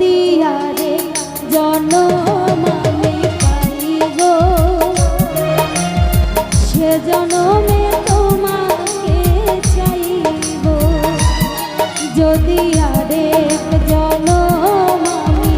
দিয়া রে জনম আমি পাই গো। সে জনমে তোমাকে চাইব যদি আরেক জনমে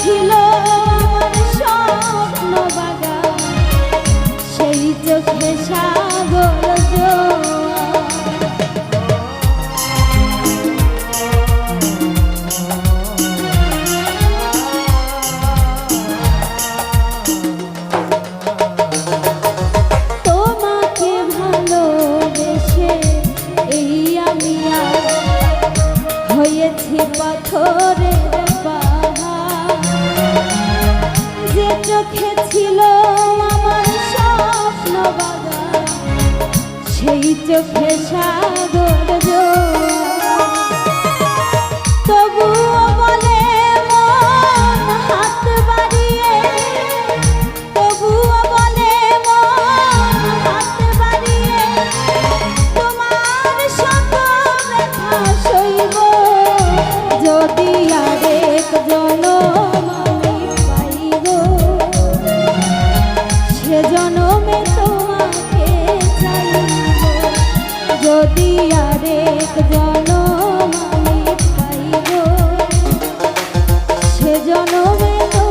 ছিল সেই চোখে সাগর চোখে সাগর জোর জনমে